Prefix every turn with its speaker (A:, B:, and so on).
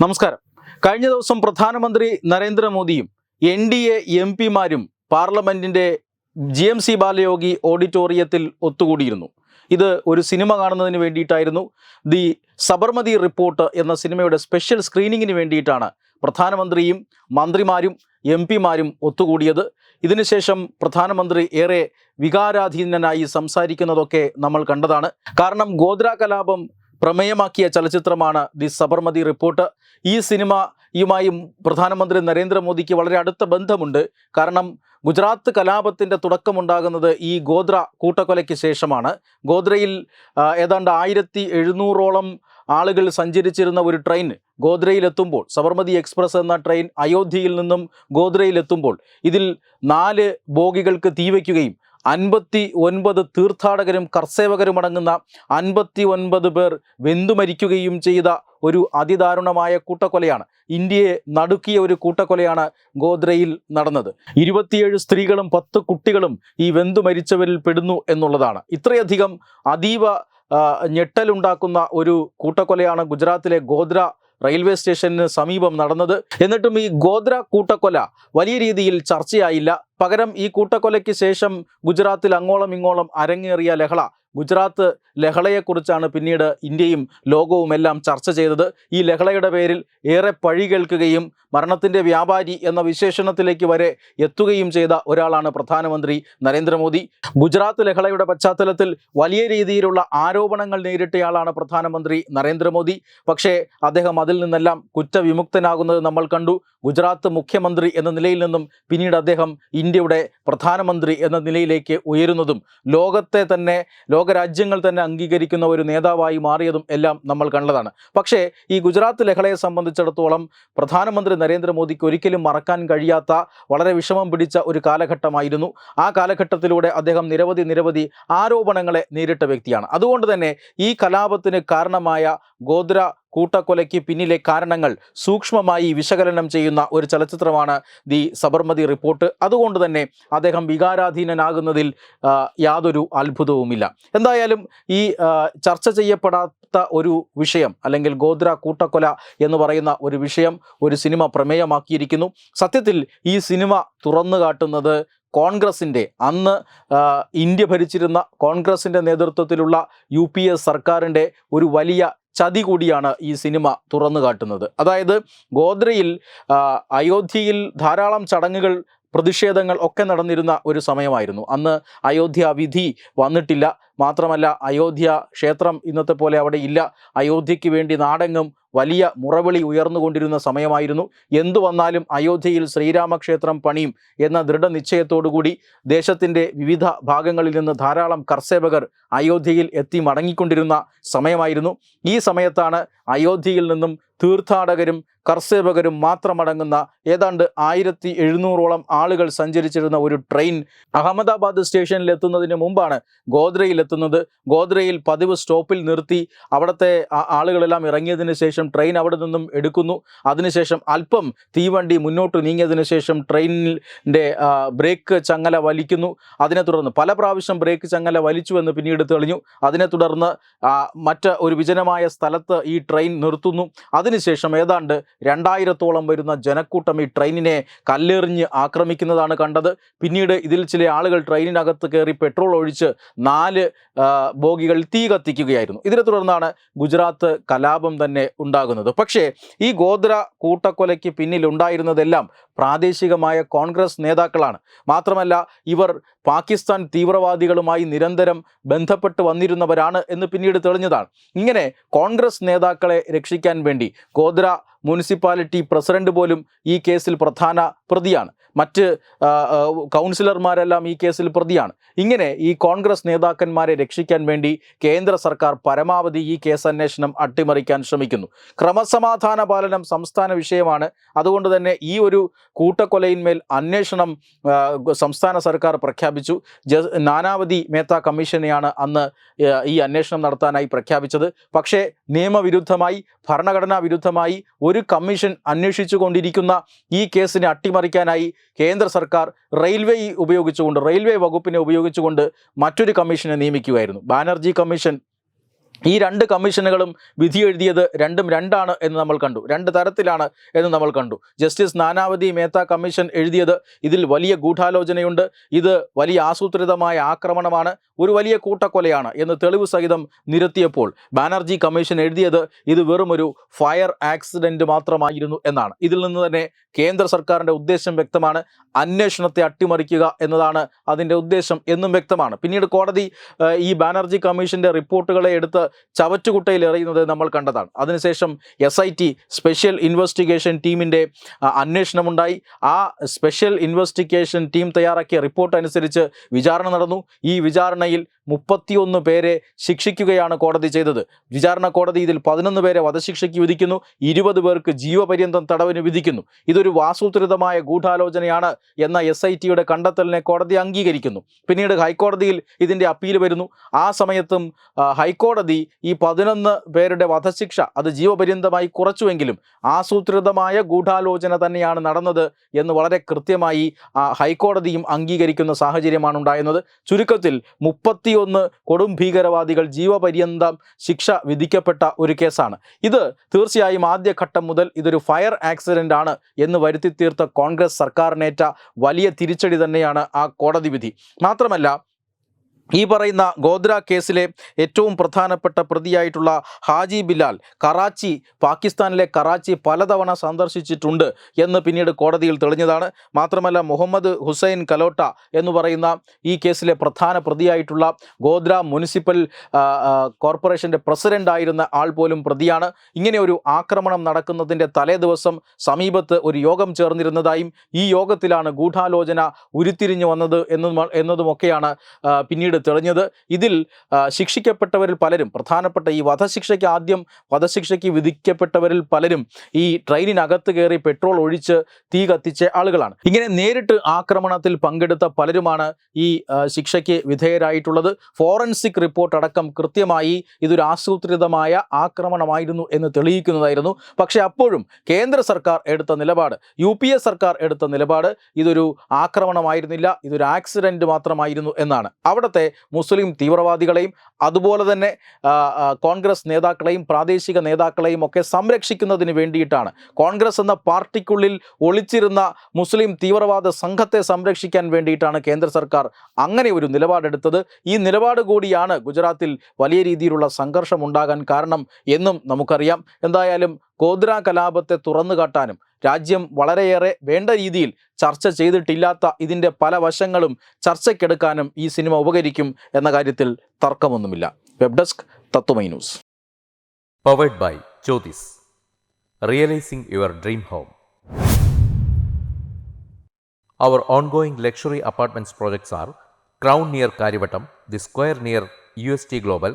A: നമസ്കാരം. കഴിഞ്ഞ ദിവസം പ്രധാനമന്ത്രി നരേന്ദ്രമോദിയും എൻ ഡി എ എം പിമാരും പാർലമെന്റിന്റെ ജി എം സി ബാലയോഗി ഓഡിറ്റോറിയത്തിൽ ഒത്തുകൂടിയിരുന്നു. ഇത് ഒരു സിനിമ കാണുന്നതിന് വേണ്ടിയിട്ടായിരുന്നു. ദി സബർമതി റിപ്പോർട്ട് എന്ന സിനിമയുടെ സ്പെഷ്യൽ സ്ക്രീനിങ്ങിന് വേണ്ടിയിട്ടാണ് പ്രധാനമന്ത്രിയും മന്ത്രിമാരും എം പിമാരും ഒത്തുകൂടിയത്. ഇതിനുശേഷം പ്രധാനമന്ത്രി ഏറെ വികാരാധീനനായി സംസാരിക്കുന്നതൊക്കെ നമ്മൾ കണ്ടതാണ്. കാരണം ഗോദ്ര കലാപം പ്രമേയമാക്കിയ ചലച്ചിത്രമാണ് ദി സബർമതി റിപ്പോർട്ട്. ഈ സിനിമയുമായും പ്രധാനമന്ത്രി നരേന്ദ്രമോദിക്ക് വളരെ അടുത്ത ബന്ധമുണ്ട്. കാരണം ഗുജറാത്ത് കലാപത്തിന്റെ തുടക്കമുണ്ടാകുന്നത് ഈ ഗോദ്ര കൂട്ടക്കൊലയ്ക്ക് ശേഷമാണ്. ഗോദ്രയിൽ ഏതാണ്ട് ആയിരത്തി എഴുന്നൂറോളം ആളുകൾ സഞ്ചരിച്ചിരുന്ന ഒരു ട്രെയിൻ ഗോദ്രയിലെത്തുമ്പോൾ സബർമതി എക്സ്പ്രസ് എന്ന ട്രെയിൻ അയോധ്യയിൽ നിന്നും ഗോദ്രയിലെത്തുമ്പോൾ ഇതിൽ നാല് ബോഗികൾക്ക് തീവയ്ക്കുകയും അൻപത്തി ഒൻപത് തീർത്ഥാടകരും കർസേവകരും അടങ്ങുന്ന അൻപത്തി ഒൻപത് പേർ വെന്തുമരിക്കുകയും ചെയ്ത ഒരു അതിദാരുണമായ കൂട്ടക്കൊലയാണ്. ഇന്ത്യയെ നടുക്കിയ ഒരു കൂട്ടക്കൊലയാണ് ഗോദ്രയിൽ നടന്നത്. ഇരുപത്തിയേഴ് സ്ത്രീകളും പത്ത് കുട്ടികളും ഈ വെന്തു മരിച്ചവരിൽ പെടുന്നു എന്നുള്ളതാണ്. ഇത്രയധികം അതീവ ഞെട്ടലുണ്ടാക്കുന്ന ഒരു കൂട്ടക്കൊലയാണ് ഗുജറാത്തിലെ ഗോദ്ര റെയിൽവേ സ്റ്റേഷന് സമീപം നടന്നത്. എന്നിട്ടും ഈ ഗോദ്ര കൂട്ടക്കൊല വലിയ രീതിയിൽ ചർച്ചയായില്ല. പകരം ഈ കൂട്ടക്കൊലയ്ക്ക് ശേഷം ഗുജറാത്തിൽ അങ്ങോളം ഇങ്ങോളം അരങ്ങേറിയ ലഹള ഗുജറാത്ത് ലഹളയെക്കുറിച്ചാണ് പിന്നീട് ഇന്ത്യയും ലോകവുമെല്ലാം ചർച്ച ചെയ്തത്. ഈ ലഹളയുടെ പേരിൽ ഏറെ പഴി കേൾക്കുകയും മരണത്തിന്റെ വ്യാപാരി എന്ന വിശേഷണത്തിലേക്ക് വരെ എത്തുകയും ചെയ്ത ഒരാളാണ് പ്രധാനമന്ത്രി നരേന്ദ്രമോദി. ഗുജറാത്ത് ലഹളയുടെ പശ്ചാത്തലത്തിൽ വലിയ രീതിയിലുള്ള ആരോപണങ്ങൾ നേരിട്ടയാളാണ് പ്രധാനമന്ത്രി നരേന്ദ്രമോദി. പക്ഷേ അദ്ദേഹം അതിൽ നിന്നെല്ലാം കുറ്റവിമുക്തനാകുന്നത് നമ്മൾ കണ്ടു. ഗുജറാത്ത് മുഖ്യമന്ത്രി എന്ന നിലയിൽ നിന്നും പിന്നീട് അദ്ദേഹം ഇന്ത്യയുടെ പ്രധാനമന്ത്രി എന്ന നിലയിലേക്ക് ഉയരുന്നതും ലോകത്തെ തന്നെ ലോകരാജ്യങ്ങൾ തന്നെ അംഗീകരിക്കുന്ന ഒരു നേതാവായി മാറിയതും എല്ലാം നമ്മൾ കണ്ടതാണ്. പക്ഷേ ഈ ഗുജറാത്ത് ലഹളയെ സംബന്ധിച്ചിടത്തോളം പ്രധാനമന്ത്രി നരേന്ദ്രമോദിക്ക് ഒരിക്കലും മറക്കാൻ കഴിയാത്ത വളരെ വിഷമം പിടിച്ച ഒരു കാലഘട്ടമായിരുന്നു. ആ കാലഘട്ടത്തിലൂടെ അദ്ദേഹം നിരവധി നിരവധി ആരോപണങ്ങളെ നേരിട്ട വ്യക്തിയാണ്. അതുകൊണ്ട് തന്നെ ഈ കലാപത്തിന് കാരണമായ ഗോദ്ര കൂട്ടക്കൊലയ്ക്ക് പിന്നിലെ കാരണങ്ങൾ സൂക്ഷ്മമായി വിശകലനം ചെയ്യുന്ന ഒരു ചലച്ചിത്രമാണ് ദി സബർമതി റിപ്പോർട്ട്. അതുകൊണ്ട് തന്നെ അദ്ദേഹം വികാരാധീനനാകുന്നതിൽ യാതൊരു അത്ഭുതവുമില്ല. എന്തായാലും ഈ ചർച്ച ചെയ്യപ്പെടാത്ത ഒരു വിഷയം അല്ലെങ്കിൽ ഗോദ്ര കൂട്ടക്കൊല എന്ന് പറയുന്ന ഒരു വിഷയം ഒരു സിനിമ പ്രമേയമാക്കിയിരിക്കുന്നു. സത്യത്തിൽ ഈ സിനിമ തുറന്നു കാട്ടുന്നത് കോൺഗ്രസിന്റെ അന്ന് ഇന്ത്യ ഭരിച്ചിരുന്ന കോൺഗ്രസിന്റെ നേതൃത്വത്തിലുള്ള യു പി എ സർക്കാരിന്റെ ഒരു വലിയ ചതി കൂടിയാണ് ഈ സിനിമ തുറന്നു കാട്ടുന്നത്. അതായത് ഗോദ്രയിൽ അയോധ്യയിൽ ധാരാളം ചടങ്ങുകൾ പ്രതിഷേധങ്ങൾ ഒക്കെ നടന്നിരുന്ന ഒരു സമയമായിരുന്നു. അന്ന് അയോധ്യ വിധി വന്നിട്ടില്ല. മാത്രമല്ല അയോധ്യ ക്ഷേത്രം ഇന്നത്തെ പോലെ അവിടെ ഇല്ല. അയോധ്യയ്ക്ക് വേണ്ടി നാടെങ്ങും വലിയ മുറവിളി ഉയർന്നുകൊണ്ടിരുന്ന സമയമായിരുന്നു. എന്തു വന്നാലും അയോധ്യയിൽ ശ്രീരാമക്ഷേത്രം പണിയും എന്ന ദൃഢനിശ്ചയത്തോടുകൂടി ദേശത്തിന്റെ വിവിധ ഭാഗങ്ങളിൽ നിന്ന് ധാരാളം കർഷകർ അയോധ്യയിൽ എത്തി മടങ്ങിക്കൊണ്ടിരുന്ന സമയമായിരുന്നു. ഈ സമയത്താണ് അയോധ്യയിൽ നിന്നും തീർത്ഥാടകരും കർഷകരും മാത്രമടങ്ങുന്ന ഏതാണ്ട് ആയിരത്തി എഴുന്നൂറോളം ആളുകൾ സഞ്ചരിച്ചിരുന്ന ഒരു ട്രെയിൻ അഹമ്മദാബാദ് സ്റ്റേഷനിൽ എത്തുന്നതിന് മുമ്പാണ് ഗോദ്രയിൽ എത്തുന്നത്. ഗോദ്രയിൽ പതിവ് സ്റ്റോപ്പിൽ നിർത്തി അവിടുത്തെ ആളുകളെല്ലാം ഇറങ്ങിയതിന് ശേഷം ട്രെയിൻ അവിടെ നിന്നും എടുക്കുന്നു. അതിനുശേഷം അല്പം തീവണ്ടി മുന്നോട്ട് നീങ്ങിയതിനു ശേഷം ട്രെയിനിന്റെ ബ്രേക്ക് ചങ്ങല വലിക്കുന്നു. അതിനെ തുടർന്ന് പല പ്രാവശ്യം ബ്രേക്ക് ചങ്ങല വലിച്ചു എന്ന് പിന്നീട് തെളിഞ്ഞു. അതിനെ തുടർന്ന് മറ്റ് ഒരു വിജനമായ സ്ഥലത്ത് ഈ ട്രെയിൻ നിർത്തുന്നു. അതിനുശേഷം ഏതാണ്ട് രണ്ടായിരത്തോളം വരുന്ന ജനക്കൂട്ടം ഈ ട്രെയിനിനെ കല്ലെറിഞ്ഞ് ആക്രമിക്കുന്നതാണ് കണ്ടത്. പിന്നീട് ഇതിൽ ചില ആളുകൾ ട്രെയിനിനകത്ത് കയറി പെട്രോൾ ഒഴിച്ച് നാല് ബോഗികൾ തീ കത്തിക്കുകയായിരുന്നു. ഇതിനെ തുടർന്നാണ് ഗുജറാത്ത് കലാപം തന്നെ ഉണ്ടാകുന്നത്. പക്ഷേ ഈ ഗോത്ര കൂട്ടക്കൊലയ്ക്ക് പിന്നിലുണ്ടായിരുന്നതെല്ലാം പ്രാദേശികമായ കോൺഗ്രസ് നേതാക്കളാണ്. മാത്രമല്ല ഇവർ പാകിസ്ഥാൻ തീവ്രവാദികളുമായി നിരന്തരം ബന്ധപ്പെട്ട് വന്നിരുന്നവരാണ് എന്ന് പിന്നീട് തെളിഞ്ഞതാണ്. ഇങ്ങനെ കോൺഗ്രസ് നേതാക്കളെ രക്ഷിക്കാൻ വേണ്ടി ഗോദ്ര മുനിസിപ്പാലിറ്റി പ്രസിഡന്റ് പോലും ഈ കേസിൽ പ്രധാന പ്രതിയാണ്. മറ്റ് കൗൺസിലർമാരെല്ലാം ഈ കേസിൽ പ്രതിയാണ്. ഇങ്ങനെ ഈ കോൺഗ്രസ് നേതാക്കന്മാരെ രക്ഷിക്കാൻ വേണ്ടി കേന്ദ്ര സർക്കാർ പരമാവധി ഈ കേസ് അന്വേഷണം അട്ടിമറിക്കാൻ ശ്രമിക്കുന്നു. ക്രമസമാധാന പാലനം സംസ്ഥാന വിഷയമാണ്. അതുകൊണ്ട് തന്നെ ഈ ഒരു കൂട്ടക്കൊലയിന്മേൽ അന്വേഷണം സംസ്ഥാന സർക്കാർ പ്രഖ്യാപിച്ചു. നാനാവധി മേത്ത കമ്മീഷനെയാണ് അന്ന് ഈ അന്വേഷണം നടത്താനായി പ്രഖ്യാപിച്ചത്. പക്ഷേ നിയമവിരുദ്ധമായി ഭരണഘടനാ വിരുദ്ധമായി ഒരു കമ്മീഷൻ അന്വേഷിച്ചു കൊണ്ടിരിക്കുന്ന ഈ കേസിനെ അട്ടിമറിക്കാനായി കേന്ദ്ര സർക്കാർ റെയിൽവേ ഉപയോഗിച്ചുകൊണ്ട് റെയിൽവേ വകുപ്പിനെ ഉപയോഗിച്ചുകൊണ്ട് മറ്റൊരു കമ്മീഷനെ നിയമിക്കുകയായിരുന്നു. ബാനർജി കമ്മീഷൻ ഈ രണ്ട് കമ്മീഷനുകളും വിധി എഴുതിയത് രണ്ടും രണ്ടാണ് എന്ന് നമ്മൾ കണ്ടു. രണ്ട് തരത്തിലാണ് എന്ന് നമ്മൾ കണ്ടു. ജസ്റ്റിസ് നാനാവതി മേത്ത കമ്മീഷൻ എഴുതിയത് ഇതിൽ വലിയ ഗൂഢാലോചനയുണ്ട്. ഇത് വലിയ ആസൂത്രിതമായ ആക്രമണമാണ്. ഒരു വലിയ കൂട്ടക്കൊലയാണ് എന്ന് തെളിവ് സഹിതം നിരത്തിയപ്പോൾ ബാനർജി കമ്മീഷൻ എഴുതിയത് ഇത് വെറുമൊരു ഫയർ ആക്സിഡന്റ് മാത്രമായിരുന്നു എന്നാണ്. ഇതിൽ നിന്ന് തന്നെ കേന്ദ്ര സർക്കാരിന്റെ ഉദ്ദേശം വ്യക്തമാണ്. അന്വേഷണത്തെ അട്ടിമറിക്കുക എന്നതാണ് അതിന്റെ ഉദ്ദേശം എന്നും വ്യക്തമാണ്. പിന്നീട് കോടതി ഈ ബാനർജി കമ്മീഷന്റെ റിപ്പോർട്ടുകളെ എടുത്ത് ചവറ്റുകുട്ടയിൽ എറിയുന്നത് നമ്മൾ കണ്ടതാണ്. അതിനുശേഷം S I T special investigation ടീമിന്റെ അന്വേഷണമുണ്ടായി. ആ സ്പെഷ്യൽ ഇൻവെസ്റ്റിഗേഷൻ ടീം തയ്യാറാക്കിയ റിപ്പോർട്ട് അനുസരിച്ച് വിചാരണ നടന്നു. ഈ വിചാരണയിൽ മുപ്പത്തിയൊന്ന് പേരെ ശിക്ഷിക്കുകയാണ് കോടതി ചെയ്തത്. വിചാരണ കോടതി ഇതിൽ പതിനൊന്ന് പേരെ വധശിക്ഷയ്ക്ക് വിധിക്കുന്നു. ഇരുപത് പേർക്ക് ജീവപര്യന്തം തടവിന് വിധിക്കുന്നു. ഇതൊരു വാസൂത്രിതമായ ഗൂഢാലോചനയാണ് എന്ന എസ് ഐ ടിയുടെ കണ്ടെത്തലിനെ കോടതി അംഗീകരിക്കുന്നു. പിന്നീട് ഹൈക്കോടതിയിൽ ഇതിന്റെ അപ്പീൽ വരുന്നു. ആ സമയത്തും ഹൈക്കോടതി ഈ പതിനൊന്ന് പേരുടെ വധശിക്ഷ അത് ജീവപര്യന്തമായി കുറച്ചുവെങ്കിലും ആസൂത്രിതമായ ഗൂഢാലോചന തന്നെയാണ് നടന്നത് എന്ന് വളരെ കൃത്യമായി ഹൈക്കോടതിയും അംഗീകരിക്കുന്ന സാഹചര്യമാണ് ഉണ്ടായിരുന്നത്. ചുരുക്കത്തിൽ മുപ്പത്തിയൊന്ന് കൊടും ഭീകരവാദികൾ ജീവപര്യന്തം ശിക്ഷ വിധിക്കപ്പെട്ട ഒരു കേസാണ്. ഇത് തീർച്ചയായും ആദ്യഘട്ടം മുതൽ ഇതൊരു ഫയർ ആക്സിഡന്റ് ആണ് എന്ന് വരുത്തി തീർത്ത കോൺഗ്രസ് സർക്കാരിനേറ്റ വലിയ തിരിച്ചടി തന്നെയാണ് ആ കോടതി വിധി. മാത്രമല്ല ഈ പറയുന്ന ഗോദ്ര കേസിലെ ഏറ്റവും പ്രധാനപ്പെട്ട പ്രതിയായിട്ടുള്ള ഹാജി ബിലാൽ കറാച്ചി പാകിസ്ഥാനിലെ കറാച്ചി പലതവണ സന്ദർശിച്ചിട്ടുണ്ട് എന്ന് പിന്നീട് കോടതിയിൽ തെളിഞ്ഞതാണ്. മാത്രമല്ല മുഹമ്മദ് ഹുസൈൻ കലോട്ട എന്ന് പറയുന്ന ഈ കേസിലെ പ്രധാന പ്രതിയായിട്ടുള്ള ഗോദ്ര മുനിസിപ്പൽ കോർപ്പറേഷന്റെ പ്രസിഡന്റ് ആയിരുന്ന ആൾ പോലും പ്രതിയാണ്. ഇങ്ങനെ ഒരു ആക്രമണം നടക്കുന്നതിന്റെ തലേ ദിവസം സമീപത്ത് ഒരു യോഗം ചേർന്നിരുന്നതായും ഈ യോഗത്തിലാണ് ഗൂഢാലോചന ഉരുത്തിരിഞ്ഞു വന്നത് എന്നതും എന്നതുമൊക്കെയാണ് ആ, പിന്നീട് തെളിഞ്ഞത്. ഇതിൽ ശിക്ഷിക്കപ്പെട്ടവരിൽ പലരും പ്രധാനപ്പെട്ട ഈ വധശിക്ഷയ്ക്ക് ആദ്യം വധശിക്ഷയ്ക്ക് വിധിക്കപ്പെട്ടവരിൽ പലരും ഈ ട്രെയിനിനകത്ത് കയറി പെട്രോൾ ഒഴിച്ച് തീ കത്തിച്ച ആളുകളാണ്. ഇങ്ങനെ നേരിട്ട് ആക്രമണത്തിൽ പങ്കെടുത്ത പലരുമാണ് ഈ ശിക്ഷയ്ക്ക് വിധേയരായിട്ടുള്ളത്. ഫോറൻസിക് റിപ്പോർട്ട് അടക്കം കൃത്യമായി ഇതൊരു ആസൂത്രിതമായ ആക്രമണമായിരുന്നു എന്ന് തെളിയിക്കുന്നതായിരുന്നു. പക്ഷേ അപ്പോഴും കേന്ദ്ര സർക്കാർ എടുത്ത നിലപാട് യു പി എ സർക്കാർ എടുത്ത നിലപാട് ഇതൊരു ആക്രമണമായിരുന്നില്ല ഇതൊരു ആക്സിഡന്റ് മാത്രമായിരുന്നു എന്നാണ്. അവിടുത്തെ മുസ്ലിം തീവ്രവാദികളെയും അതുപോലെ തന്നെ കോൺഗ്രസ് നേതാക്കളെയും പ്രാദേശിക നേതാക്കളെയും ഒക്കെ സംരക്ഷിക്കുന്നതിന് വേണ്ടിയിട്ടാണ്. കോൺഗ്രസ് എന്ന പാർട്ടിക്കുള്ളിൽ ഒളിച്ചിരുന്ന മുസ്ലിം തീവ്രവാദ സംഘത്തെ സംരക്ഷിക്കാൻ വേണ്ടിയിട്ടാണ് കേന്ദ്ര സർക്കാർ അങ്ങനെ ഒരു നിലപാടെടുത്തത്. ഈ നിലപാട് കൂടിയാണ് ഗുജറാത്തിൽ വലിയ രീതിയിലുള്ള സംഘർഷം ഉണ്ടാകാൻ കാരണം എന്നും നമുക്കറിയാം. എന്തായാലും ഗോദ്ര കലാപത്തെ തുറന്നു കാട്ടാനും രാജ്യം വളരെയേറെ വേണ്ട രീതിയിൽ ചർച്ച ചെയ്തിട്ടില്ലാത്ത ഇതിന്റെ പല വശങ്ങളും ചർച്ചയ്ക്കെടുക്കാനും ഈ സിനിമ ഉപകരിക്കും എന്ന കാര്യത്തിൽ തർക്കമൊന്നുമില്ല. Web desk Tatwamayi news.
B: Powered by Jyothis realising your dream home our ongoing luxury apartments projects are crown near Kariavattom the square near U S T Crown